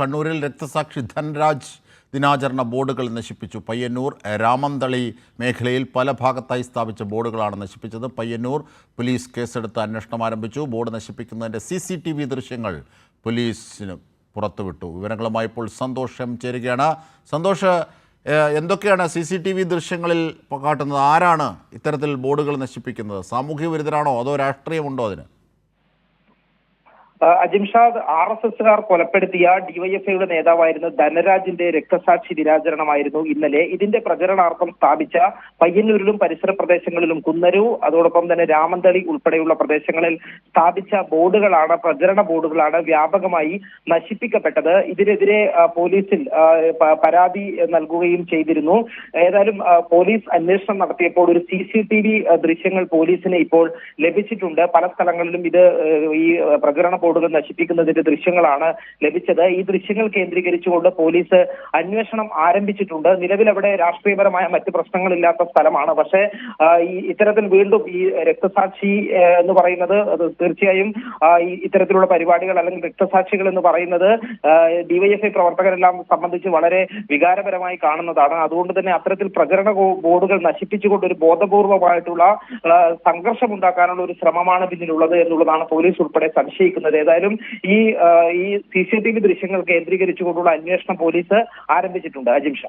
കണ്ണൂരിൽ രക്തസാക്ഷി ധനരാജ് ദിനാചരണ ബോർഡുകൾ നശിപ്പിച്ചു. പയ്യന്നൂർ രാമന്തളി മേഖലയിൽ പല ഭാഗത്തായി സ്ഥാപിച്ച ബോർഡുകളാണ് നശിപ്പിച്ചത്. പയ്യന്നൂർ പോലീസ് കേസെടുത്ത് അന്വേഷണം ആരംഭിച്ചു. ബോർഡ് നശിപ്പിക്കുന്നതിന്റെ സി സി ടി വി ദൃശ്യങ്ങൾ പോലീസിന് പുറത്തുവിട്ടു. വിവരങ്ങളുമായി ഇപ്പോൾ സന്തോഷം ചേരുകയാണ്. സന്തോഷ് എന്തൊക്കെയാണ് സി സി ടി വി ദൃശ്യങ്ങളിൽ കാട്ടുന്നത്? ആരാണ് ഇത്തരത്തിൽ ബോർഡുകൾ നശിപ്പിക്കുന്നത്? സാമൂഹ്യ വിരുദ്ധരാണോ അതോ രാഷ്ട്രീയമുണ്ടോ അതിന്? അജിംഷാദ് ആർ എസ് എസുകാർ കൊലപ്പെടുത്തിയ ഡിവൈഎഫ്ഐയുടെ നേതാവായിരുന്ന ധനരാജിന്റെ രക്തസാക്ഷി ദിനാചരണമായിരുന്നു ഇന്നലെ. ഇതിന്റെ പ്രചരണാർത്ഥം സ്ഥാപിച്ച പയ്യന്നൂരിലും പരിസര പ്രദേശങ്ങളിലും കുന്നരു അതോടൊപ്പം തന്നെ രാമന്തളി ഉൾപ്പെടെയുള്ള പ്രദേശങ്ങളിൽ സ്ഥാപിച്ച ബോർഡുകളാണ് പ്രചരണ ബോർഡുകളാണ് വ്യാപകമായി നശിപ്പിക്കപ്പെട്ടത്. ഇതിനെതിരെ പോലീസിൽ പരാതി നൽകുകയും ചെയ്തിരുന്നു. ഏതായാലും പോലീസ് അന്വേഷണം നടത്തിയപ്പോൾ ഒരു സി സി ടി വി ദൃശ്യങ്ങൾ പോലീസിന് ഇപ്പോൾ ലഭിച്ചിട്ടുണ്ട്. പല സ്ഥലങ്ങളിലും ഇത് ഈ പ്രചരണ ബോർഡുകൾ നശിപ്പിക്കുന്നതിന്റെ ദൃശ്യങ്ങളാണ് ലഭിച്ചത്. ഈ ദൃശ്യങ്ങൾ കേന്ദ്രീകരിച്ചുകൊണ്ട് പോലീസ് അന്വേഷണം ആരംഭിച്ചിട്ടുണ്ട്. നിലവിൽ അവിടെ രാഷ്ട്രീയപരമായ മറ്റ് പ്രശ്നങ്ങളില്ലാത്ത സ്ഥലമാണ്. പക്ഷേ ഇത്തരത്തിൽ വീണ്ടും ഈ രക്തസാക്ഷി എന്ന് പറയുന്നത് തീർച്ചയായും ഇത്തരത്തിലുള്ള പരിപാടികൾ അല്ലെങ്കിൽ രക്തസാക്ഷികൾ എന്ന് പറയുന്നത് ഡിവൈഎഫ്ഐ പ്രവർത്തകരെല്ലാം സംബന്ധിച്ച് വളരെ വികാരപരമായി കാണുന്നതാണ്. അതുകൊണ്ട് തന്നെ അത്തരത്തിൽ പ്രചരണ ബോർഡുകൾ നശിപ്പിച്ചുകൊണ്ട് ഒരു ബോധപൂർവമായിട്ടുള്ള സംഘർഷം ഉണ്ടാക്കാനുള്ള ഒരു ശ്രമമാണ് പിന്നിലുള്ളത് എന്നുള്ളതാണ് പോലീസ് ഉൾപ്പെടെ സംശയിക്കുന്നത്. ഏതായാലും ഈ ഈ സി സി ടി വി ദൃശ്യങ്ങൾ കേന്ദ്രീകരിച്ചുകൊണ്ടുള്ള അന്വേഷണം പോലീസ് ആരംഭിച്ചിട്ടുണ്ട്. അജിംഷ